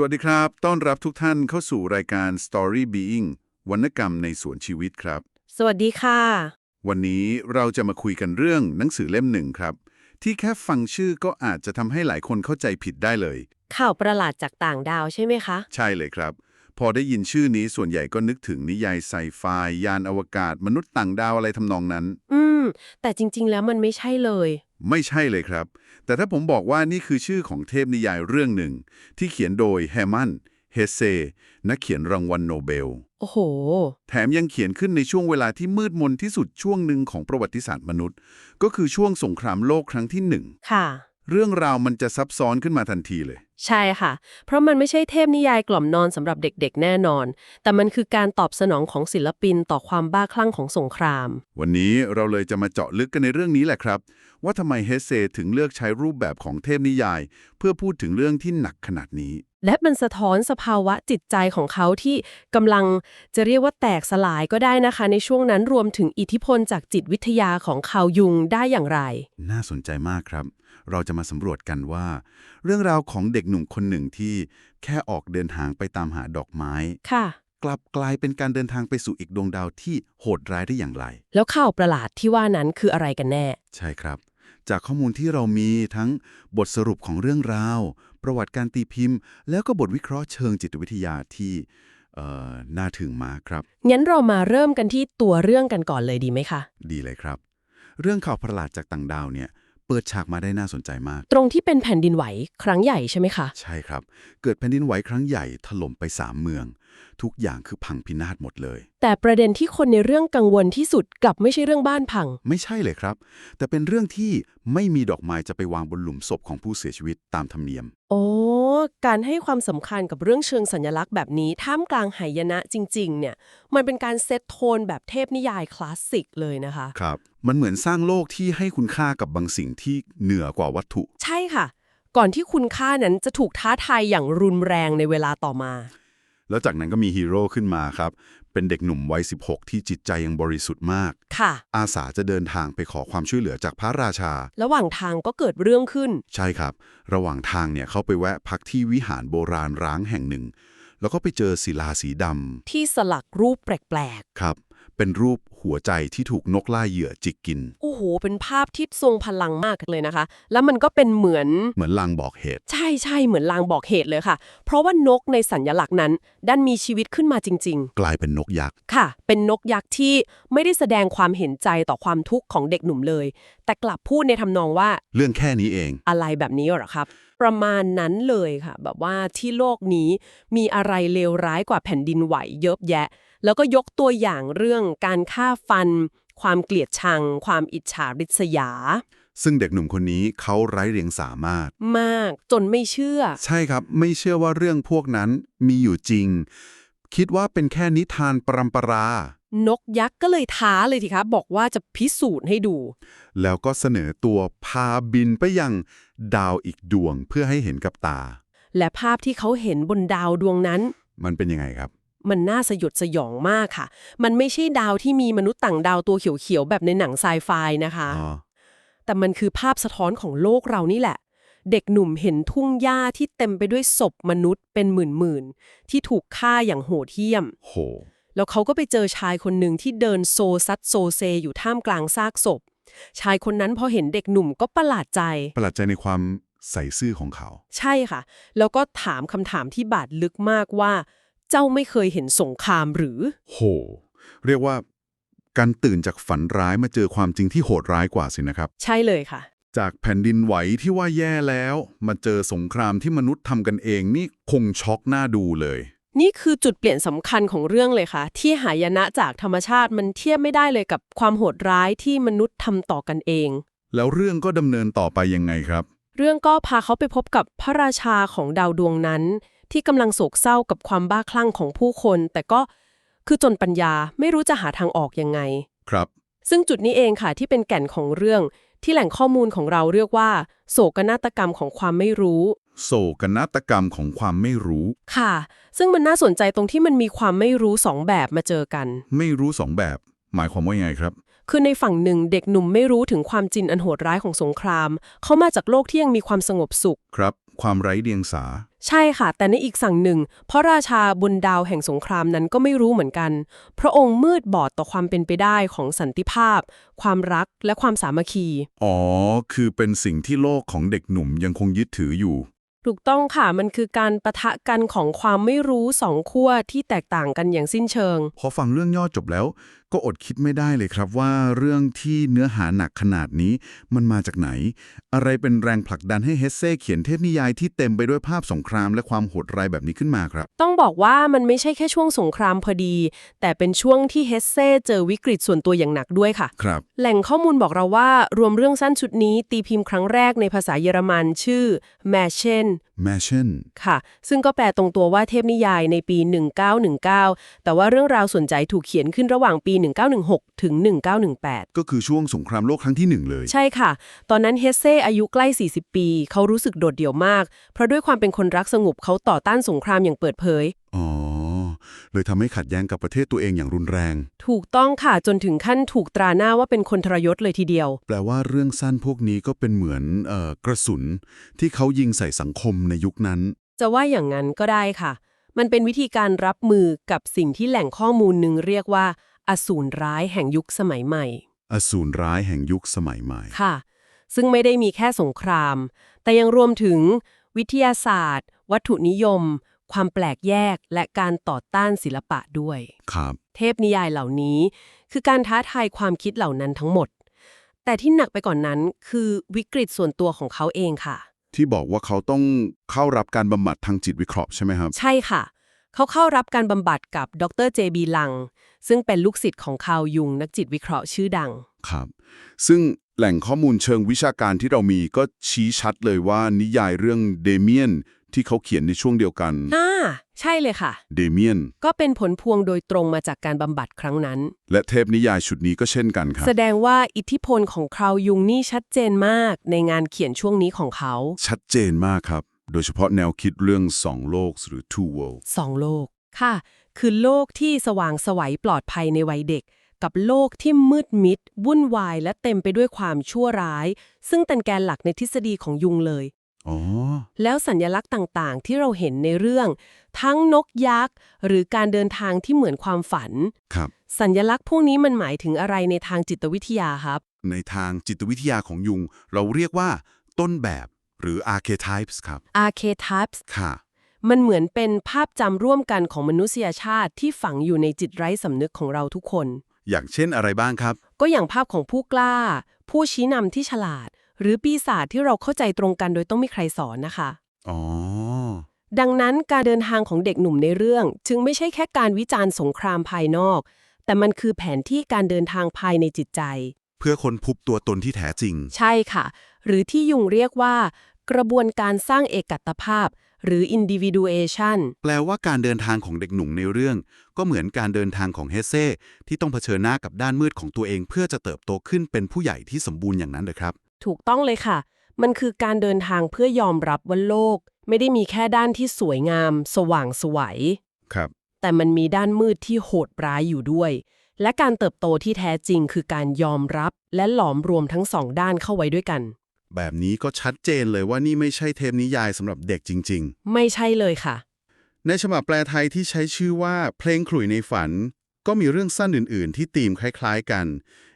สวัสดีครับ ต้อนรับทุกท่านเข้าสู่รายการ Story Being วรรณกรรมในสวนชีวิตครับ สวัสดีค่ะ วันนี้เราจะมาคุยกันเรื่องหนังสือเล่มหนึ่งครับ ที่แค่ฟังชื่อก็อาจจะทำให้หลายคนเข้าใจผิดได้เลย ข่าวประหลาดจากต่างดาวใช่ไหมคะ ใช่เลยครับ พอได้ยินชื่อนี้ส่วนใหญ่ก็นึกถึงนิยายไซไฟยานอวกาศ มนุษย์ต่างดาวอะไรทำนองนั้น อืม แต่จริง ๆ แล้วมันไม่ใช่เลย ไม่ใช่เลยครับ แต่ถ้าผมบอกว่านี่คือชื่อของเทพนิยายเรื่องหนึ่ง ที่เขียนโดยแฮมันเฮเซ นักเขียนรางวัลโนเบล โอ้โห แถมยังเขียนขึ้นในช่วงเวลาที่มืดมนที่สุดช่วงหนึ่งของประวัติศาสตร์มนุษย์ ก็คือช่วงสงครามโลกครั้งที่หนึ่งค่ะ เรื่องราวมันจะซับซ้อนขึ้นมาทันทีเลย ใช่ค่ะ เพราะมันไม่ใช่เทพนิยายกล่อมนอนสำหรับเด็กๆ แน่นอน แต่มันคือการตอบสนองของศิลปินต่อความบ้าคลั่งของสงคราม วันนี้เราเลยจะมาเจาะลึกกันในเรื่องนี้แหละครับ ว่าทำไมเฮเซถึงเลือกใช้รูปแบบของเทพนิยาย เพื่อพูดถึงเรื่องที่หนักขนาดนี้ และมันสะท้อนสภาวะจิตใจของเขาที่กำลังจะเรียกว่าแตกสลายก็ได้นะคะ ในช่วงนั้นรวมถึงอิทธิพลจากจิตวิทยาของคาวยุงได้อย่างไร น่าสนใจมากครับ เราจะมาสำรวจกันว่า เรื่องราวของเด็กหนุ่มคนหนึ่งที่แค่ออกเดินทางไปตามหาดอกไม้ค่ะ กลับกลายเป็นการเดินทางไปสู่อีกดวงดาวที่โหดร้ายได้อย่างไร แล้วข่าวประหลาดที่ว่านั้นคืออะไรกันแน่ ใช่ครับ จากข้อมูลที่เรามีทั้งบทสรุปของเรื่องราว ประวัติการตีพิมพ์ แล้วก็บทวิเคราะห์เชิงจิตวิทยาที่เอ่อน่าถึงมากครับ งั้นเรามาเริ่มกันที่ตัวเรื่องกันก่อนเลยดีไหมคะ ดีเลยครับ เรื่องข่าวประหลาดจากต่างดาวเนี่ยเปิดฉากมาได้น่าสนใจมาก ตรงที่เป็นแผ่นดินไหวครั้งใหญ่ใช่ไหมคะ ใช่ครับ เกิดแผ่นดินไหวครั้งใหญ่ถล่มไปสามเมือง ทุกอย่างคือพังพินาศหมดเลย แต่ประเด็นที่คนในเรื่องกังวลที่สุดกลับไม่ใช่เรื่องบ้านพัง ไม่ใช่เลยครับ แต่เป็นเรื่องที่ไม่มีดอกไม้จะไปวางบนหลุมศพของผู้เสียชีวิตตามธรรมเนียม โอ้การให้ความสำคัญกับเรื่องเชิงสัญลักษณ์แบบนี้ท่ามกลางหายนะจริง ๆ เนี่ย มันเป็นการเซตโทนแบบเทพนิยายคลาสสิกเลยนะคะ ครับ มันเหมือนสร้างโลกที่ให้คุณค่ากับบางสิ่งที่เหนือกว่าวัตถุ ใช่ค่ะ ก่อนที่คุณค่านั้นจะถูกท้าทายอย่างรุนแรงในเวลาต่อมา แล้วจากนั้นก็มีฮีโร่ขึ้นมาครับ เป็นเด็กหนุ่มวัย 16 ที่จิตใจยังบริสุทธิ์มาก ค่ะ อาสาจะเดินทางไปขอความช่วยเหลือจากพระราชา ระหว่างทางก็เกิดเรื่องขึ้น ใช่ครับ ระหว่างทางเนี่ยเขาไปแวะพักที่วิหารโบราณร้างแห่งหนึ่ง แล้วก็ไปเจอศิลาสีดที่สลักรูปแปลกำครับ เป็นรูปหัวใจที่ถูกนกล่าเหยื่อจิกกินๆโอ้โห เป็นภาพที่ทรงพลังมากเลยนะคะ แล้วมันก็เป็นเหมือน เหมือนลางบอกเหตุ ใช่ใช่เหมือนลางบอกเหตุเลยค่ะ เพราะว่านกในสัญญลักษณ์นั้น ดันมีชีวิตขึ้นมาจริง กลายเป็นนกยักษ์ ๆ ค่ะ เป็นนกยักษ์ที่ไม่ได้แสดงความเห็นใจต่อความทุกข์ของเด็กหนุ่มเลย แต่กลับพูดในทำนองว่า เรื่องแค่นี้เอง อะไรแบบนี้เหรอครับ ประมาณนั้นเลยค่ะ แบบว่าที่โลกนี้มีอะไรเลวร้ายกว่าแผ่นดินไหวเยอะแยะ แล้วก็ยกตัวอย่างเรื่องการฆ่าฟัน ความเกลียดชัง ความอิจฉาริษยา ซึ่งเด็กหนุ่มคนนี้เขาไร้เรียงสามารถ มากจนไม่เชื่อ ใช่ครับ ไม่เชื่อว่าเรื่องพวกนั้นมีอยู่จริง คิดว่าเป็นแค่นิทานปรำปรา นกยักษ์ก็เลยท้าเลยทีครับบอกว่าจะพิสูจน์ให้ดู แล้วก็เสนอตัวพาบินไปยังดาวอีกดวงเพื่อให้เห็นกับตา และภาพที่เขาเห็นบนดาวดวงนั้น มันเป็นยังไงครับ มันน่าสยดสยองมากค่ะ มันไม่ใช่ดาวที่มีมนุษย์ต่างดาวตัวเขียวๆ แบบในหนังไซไฟนะคะอ๋อแต่มันคือภาพสะท้อนของโลกเรานี่แหละ เด็กหนุ่มเห็นทุ่งหญ้าที่เต็มไปด้วยศพมนุษย์เป็นหมื่นๆ ที่ถูกฆ่าอย่างโหดเหี้ยม โห แล้วเขาก็ไปเจอชายคนหนึ่งที่เดินโซซัดโซเซอยู่ท่ามกลางซากศพ ชายคนนั้นพอเห็นเด็กหนุ่มก็ประหลาดใจ ประหลาดใจในความใส่ซื่อของเขา ใช่ค่ะ แล้วก็ถามคำถามที่บาดลึกมากว่า เจ้าไม่เคยเห็นสงครามหรือ โห เรียกว่าการตื่นจากฝันร้ายมาเจอความจริงที่โหดร้ายกว่าสินะครับ ใช่เลยค่ะ จากแผ่นดินไหวที่ว่าแย่แล้ว มาเจอสงครามที่มนุษย์ทำกันเองนี่คงช็อกหน้าดูเลย นี่คือจุดเปลี่ยนสำคัญของเรื่องเลยค่ะ ที่หายนะจากธรรมชาติมันเทียบไม่ได้เลยกับความโหดร้ายที่มนุษย์ทำต่อกันเอง แล้วเรื่องก็ดำเนินต่อไปยังไงครับ เรื่องก็พาเขาไปพบกับพระราชาของดาวดวงนั้น ที่กำลังโศกเศร้ากับความบ้าคลั่งของผู้คน แต่ก็คือจนปัญญาไม่รู้จะหาทางออกยังไง ครับ ซึ่งจุดนี้เองค่ะที่เป็นแก่นของเรื่อง ที่แหล่งข้อมูลของเราเรียกว่า โศกนาฏกรรมของความไม่รู้ โศกนาฏกรรมของความไม่รู้ ค่ะ ซึ่งมันน่าสนใจตรงที่มันมีความไม่รู้สองแบบมาเจอกัน ไม่รู้สองแบบ หมายความว่ายังไงครับ คือในฝั่งหนึ่งเด็กหนุ่มไม่รู้ถึงความจริงอันโหดร้ายของสงคราม เขามาจากโลกที่ยังมีความสงบสุข ครับ ความไร้เดียงสา ใช่ค่ะ แต่ในอีกสั่งหนึ่ง เพราะราชาบนดาวแห่งสงครามนั้นก็ไม่รู้เหมือนกัน พระองค์มืดบอดต่อความเป็นไปได้ของสันติภาพ ความรักและความสามัคคี อ๋อ คือเป็นสิ่งที่โลกของเด็กหนุ่มยังคงยึดถืออยู่ ถูกต้องค่ะ มันคือการประทะกันของความไม่รู้สองขั้วที่แตกต่างกันอย่างสิ้นเชิง พอฟังเรื่องย่อจบแล้วก็อดคิดไม่ได้เลยครับว่าเรื่องที่เนื้อหาหนักขนาดนี้มันมาจากไหน อะไรเป็นแรงผลักดันให้เฮสเซ่เขียนเทพนิยายที่เต็มไปด้วยภาพสงครามและความโหดร้ายแบบนี้ขึ้นมาครับ ต้องบอกว่ามันไม่ใช่แค่ช่วงสงครามพอดี แต่เป็นช่วงที่เฮสเซ่เจอวิกฤตส่วนตัวอย่างหนักด้วยค่ะ ครับ แหล่งข้อมูลบอกเราว่ารวมเรื่องสั้นชุดนี้ตีพิมพ์ครั้งแรกในภาษาเยอรมันชื่อ m a s h e n แมชเช่นค่ะ ซึ่งก็แปลตรงตัวว่าเทพนิยายในปี 1919 แต่ว่าเรื่องราวส่วนใจถูกเขียนขึ้นระหว่างปี 1916 ถึง 1918 ก็คือช่วงสงครามโลกครั้งที่หนึ่งเลย ใช่ค่ะ ตอนนั้นเฮสเซ่อายุใกล้ 40 ปี เขารู้สึกโดดเดี่ยวมาก เพราะด้วยความเป็นคนรักสงบเขาต่อต้านสงครามอย่างเปิดเผยอ๋อ เลยทำให้ขัดแย้งกับประเทศตัวเองอย่างรุนแรง ถูกต้องค่ะจนถึงขั้นถูกตราหน้าว่าเป็นคนทรยศเลยทีเดียว แปลว่าเรื่องสั้นพวกนี้ก็เป็นเหมือนเอ่อกระสุน ที่เขายิงใส่สังคมในยุคนั้น จะว่าอย่างนั้นก็ได้ค่ะ มันเป็นวิธีการรับมือกับสิ่งที่แหล่งข้อมูลหนึ่งเรียกว่า อสูรร้ายแห่งยุคสมัยใหม่ อสูรร้ายแห่งยุคสมัยใหม่ ค่ะ ซึ่งไม่ได้มีแค่สงคราม แต่ยังรวมถึงวิทยาศาสตร์ วัตถุนิยม ความแปลกแยกและการต่อต้านศิลปะด้วย ครับ เทพนิยายเหล่านี้ คือการท้าทายความคิดเหล่านั้นทั้งหมด แต่ที่หนักไปก่อนนั้นคือวิกฤตส่วนตัวของเขาเองค่ะ ที่บอกว่าเขาต้องเข้ารับการบำบัดทางจิตวิเคราะห์ใช่ไหมครับ ใช่ค่ะ เขาเข้ารับการบำบัดกับดรเจบีลัง ซึ่งเป็นลูกศิษย์ของคาวยุงนักจิตวิเคราะห์ชื่อดัง ครับ ซึ่งแหล่งข้อมูลเชิงวิชาการที่เรามีก็ชี้ชัดเลยว่านิยายเรื่องเดเมียน ที่เขาเขียนในช่วงเดียวกันน่า ใช่เลยค่ะ เดเมียน ก็เป็นผลพวงโดยตรงมาจากการบำบัดครั้งนั้น และเทพนิยายชุดนี้ก็เช่นกันครับ แสดงว่าอิทธิพลของคราวยุงนี่ชัดเจนมากในงานเขียนช่วงนี้ของเขา ชัดเจนมากครับ โดยเฉพาะแนวคิดเรื่องสองโลกหรือ two world สองโลก ค่ะ คือโลกที่สว่างไสวัยปลอดภัยในวัยเด็ก กับโลกที่มืดมิด วุ่นวาย และเต็มไปด้วยความชั่วร้าย ซึ่งเป็นแกนหลักในทฤษฎีของยุงเลยอ๋อ แล้วสัญลักษณ์ต่างๆ ที่เราเห็นในเรื่อง ทั้งนกยักษ์ หรือการเดินทางที่เหมือนความฝัน ครับ สัญลักษณ์พวกนี้มันหมายถึงอะไรในทางจิตวิทยาครับ ในทางจิตวิทยาของยุง เราเรียกว่า ต้นแบบหรือ archetypes ครับ archetypes ค่ะ มันเหมือนเป็นภาพจำร่วมกันของมนุษยชาติที่ฝังอยู่ในจิตไร้สำนึกของเราทุกคน อย่างเช่นอะไรบ้างครับ ก็อย่างภาพของผู้กล้า ผู้ชี้นำที่ฉลาด หรือปีศาจที่เราเข้าใจตรงกันโดยต้องไม่ใครสอนนะคะ อ๋อ ดังนั้นการเดินทางของเด็กหนุ่มในเรื่อง จึงไม่ใช่แค่การวิจารณ์สงครามภายนอก แต่มันคือแผนที่การเดินทางภายในจิตใจ เพื่อค้นพบตัวตนที่แท้จริง ใช่ค่ะ หรือที่ยุงเรียกว่า กระบวนการสร้างเอกัตภาพ หรือ individuation แปลว่าการเดินทางของเด็กหนุ่มในเรื่อง ก็เหมือนการเดินทางของเฮเซ่ที่ต้องเผชิญหน้ากับด้านมืดของตัวเอง เพื่อจะเติบโตขึ้นเป็นผู้ใหญ่ที่สมบูรณ์อย่างนั้นเลยครับ ถูกต้องเลยค่ะ มันคือการเดินทางเพื่อยอมรับว่าโลก ไม่ได้มีแค่ด้านที่สวยงาม สว่างไสวัยครับ แต่มันมีด้านมืดที่โหดร้ายอยู่ด้วย และการเติบโตที่แท้จริงคือการยอมรับ และหลอมรวมทั้งสองด้านเข้าไว้ด้วยกัน แบบนี้ก็ชัดเจนเลยว่านี่ไม่ใช่เทปนิยายสำหรับเด็กจริง ไม่ใช่เลยค่ะ ๆ ในฉบับแปลไทยที่ใช้ชื่อว่าเพลงขลุ่ยในฝัน ก็มีเรื่องสั้นอื่น ๆ ที่ธีมคล้าย ๆ กัน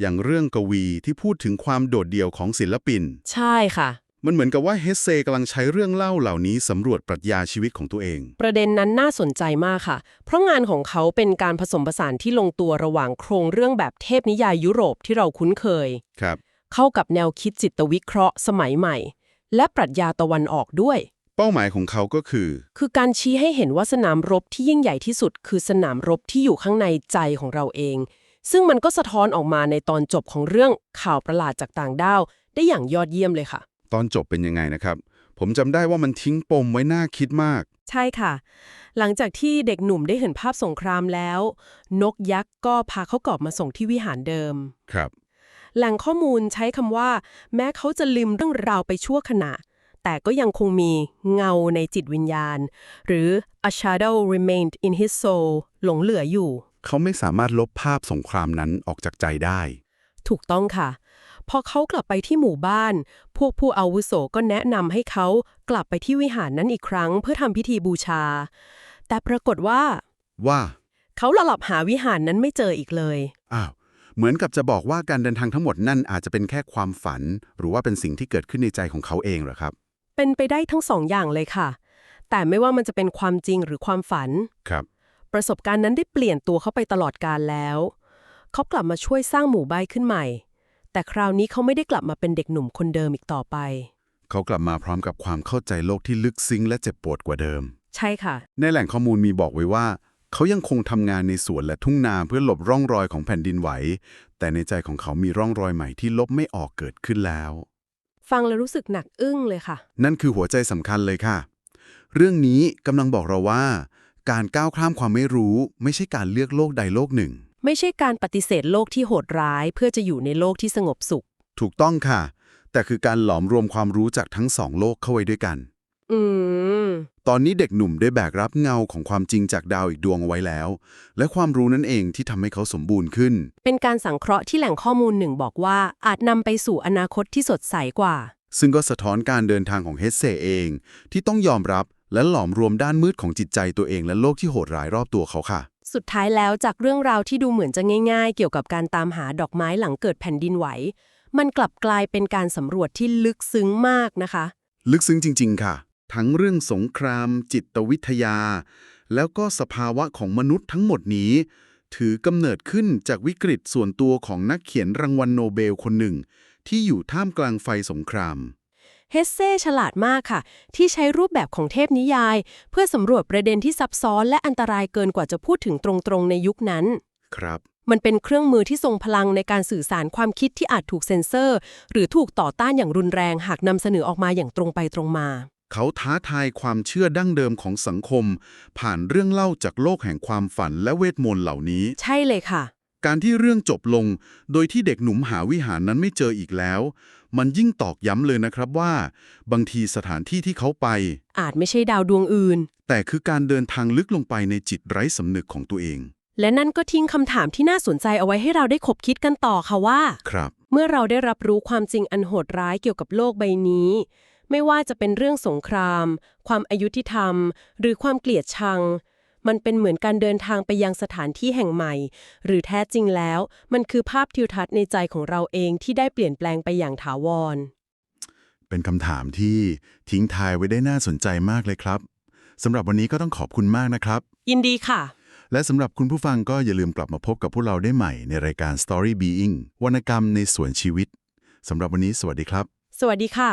อย่างเรื่องกวีที่พูดถึงความโดดเดี่ยวของศิลปิน ใช่ค่ะ มันเหมือนกับว่าเฮสเซกำลังใช้เรื่องเล่าเหล่านี้สำรวจปรัชญาชีวิตของตัวเอง ประเด็นนั้นน่าสนใจมากค่ะ เพราะงานของเขาเป็นการผสมผสานที่ลงตัวระหว่างโครงเรื่องแบบเทพนิยายยุโรปที่เราคุ้นเคย ครับ เข้ากับแนวคิดจิตวิเคราะห์ สมัยใหม่ และปรัชญาตะวันออกด้วยเป้าหมายของเขาก็คือ คือการชี้ให้เห็นว่าสนามรบที่ยิ่งใหญ่ที่สุด คือสนามรบที่อยู่ข้างในใจของเราเอง ซึ่งมันก็สะท้อนออกมาในตอนจบของเรื่องข่าวประหลาดจากต่างดาว ได้อย่างยอดเยี่ยมเลยค่ะ ตอนจบเป็นยังไงนะครับ ผมจำได้ว่ามันทิ้งปมไว้น่าคิดมาก ใช่ค่ะ หลังจากที่เด็กหนุ่มได้เห็นภาพสงครามแล้ว นกยักษ์ก็พาเขากลับมาส่งที่วิหารเดิม ครับ แหล่งข้อมูลใช้คำว่า แม้เขาจะลืมเรื่องราวไปชั่วขณะ แต่ก็ยังคงมีเงาในจิตวิญญาณ หรือ a shadow remained in his soul หลงเหลืออยู่ เขาไม่สามารถลบภาพสงครามนั้นออกจากใจได้ ถูกต้องค่ะ พอเขากลับไปที่หมู่บ้าน พวกผู้อาวุโสก็แนะนำให้เขากลับไปที่วิหารนั้นอีกครั้ง เพื่อทำพิธีบูชา แต่ปรากฏว่า ว่า เขาหลับหาวิหารนั้นไม่เจออีกเลยอ้าวเหมือนกับจะบอกว่าการเดินทางทั้งหมดนั่นอาจจะเป็นแค่ความฝัน หรือว่าเป็นสิ่งที่เกิดขึ้นในใจของเขาเองเหรอครับ เป็นไปได้ทั้งสองอย่างเลยค่ะ แต่ไม่ว่ามันจะเป็นความจริงหรือความฝันครับ ประสบการณ์นั้นได้เปลี่ยนตัวเขาไปตลอดกาลแล้ว เขากลับมาช่วยสร้างหมู่บ้านขึ้นใหม่ แต่คราวนี้เขาไม่ได้กลับมาเป็นเด็กหนุ่มคนเดิมอีกต่อไป เขากลับมาพร้อมกับความเข้าใจโลกที่ลึกซึ้งและเจ็บปวดกว่าเดิม ใช่ค่ะ ในแหล่งข้อมูลมีบอกไว้ว่า เขายังคงทำงานในสวนและทุ่งนาเพื่อหลบร่องรอยของแผ่นดินไหว แต่ในใจของเขามีร่องรอยใหม่ที่ลบไม่ออกเกิดขึ้นแล้ว ฟังแล้วรู้สึกหนักอึ้งเลยค่ะ นั่นคือหัวใจสำคัญเลยค่ะ เรื่องนี้กำลังบอกเราว่า การก้าวข้ามความไม่รู้ ไม่ใช่การเลือกโลกใดโลกหนึ่ง ไม่ใช่การปฏิเสธโลกที่โหดร้าย เพื่อจะอยู่ในโลกที่สงบสุข ถูกต้องค่ะ แต่คือการหลอมรวมความรู้จากทั้งสองโลกเข้าไว้ด้วยกัน อืม ตอนนี้เด็กหนุ่มได้แบกรับเงาของความจริงจากดาวอีกดวงเอาไว้แล้ว และความรู้นั่นเองที่ทำให้เขาสมบูรณ์ขึ้น เป็นการสังเคราะห์ที่แหล่งข้อมูลหนึ่งบอกว่าอาจนำไปสู่อนาคตที่สดใสกว่า ซึ่งก็สะท้อนการเดินทางของเฮสเซเอง ที่ต้องยอมรับ และหลอมรวมด้านมืดของจิตใจตัวเองและโลกที่โหดร้ายรอบตัวเขาค่ะ สุดท้ายแล้วจากเรื่องราวที่ดูเหมือนจะง่าย ๆ เกี่ยวกับการตามหาดอกไม้หลังเกิดแผ่นดินไหว มันกลับกลายเป็นการสำรวจที่ลึกซึ้งมากนะคะ ลึกซึ้งจริง ๆ ค่ะ ทั้งเรื่องสงคราม จิตวิทยา แล้วก็สภาวะของมนุษย์ทั้งหมดนี้ ถือกำเนิดขึ้นจากวิกฤตส่วนตัวของนักเขียนรางวัลโนเบลคนหนึ่ง ที่อยู่ท่ามกลางไฟสงคราม เฮสเซ่ฉลาดมากค่ะ ที่ใช้รูปแบบของเทพนิยาย เพื่อสำรวจประเด็นที่ซับซ้อนและอันตรายเกินกว่าจะพูดถึงตรงๆในยุคนั้น ครับมันเป็นเครื่องมือที่ทรงพลังในการสื่อสารความคิดที่อาจถูกเซ็นเซอร์ หรือถูกต่อต้านอย่างรุนแรง หากนำเสนอออกมาอย่างตรงไปตรงมา เขาท้าทายความเชื่อดั้งเดิมของสังคม ผ่านเรื่องเล่าจากโลกแห่งความฝันและเวทมนต์เหล่านี้ ใช่เลยค่ะ การที่เรื่องจบลง โดยที่เด็กหนุ่มหาวิหารนั้นไม่เจออีกแล้ว มันยิ่งตอกย้ำเลยนะครับว่า บางทีสถานที่ที่เขาไป อาจไม่ใช่ดาวดวงอื่น แต่คือการเดินทางลึกลงไปในจิตไร้สำนึกของตัวเอง และนั่นก็ทิ้งคำถามที่น่าสนใจเอาไว้ให้เราได้คบคิดกันต่อค่ะว่า ครับ เมื่อเราได้รับรู้ความจริงอันโหดร้ายเกี่ยวกับโลกใบนี้ ไม่ว่าจะเป็นเรื่องสงคราม ความอายุติธรรม หรือความเกลียดชัง มันเป็นเหมือนการเดินทางไปยังสถานที่แห่งใหม่ หรือแท้จริงแล้ว มันคือภาพทิวทัศน์ในใจของเราเองที่ได้เปลี่ยนแปลงไปอย่างถาวร เป็นคำถามที่ทิ้งทายไว้ได้น่าสนใจมากเลยครับสำหรับวันนี้ก็ต้องขอบคุณมากนะครับ ยินดีค่ะ และสำหรับคุณผู้ฟังก็อย่าลืมกลับมาพบกับพวกเราได้ใหม่ในรายการ Story Being วรรณกรรมในสวนชีวิตสำหรับวันนี้สวัสดีครับ สวัสดีค่ะ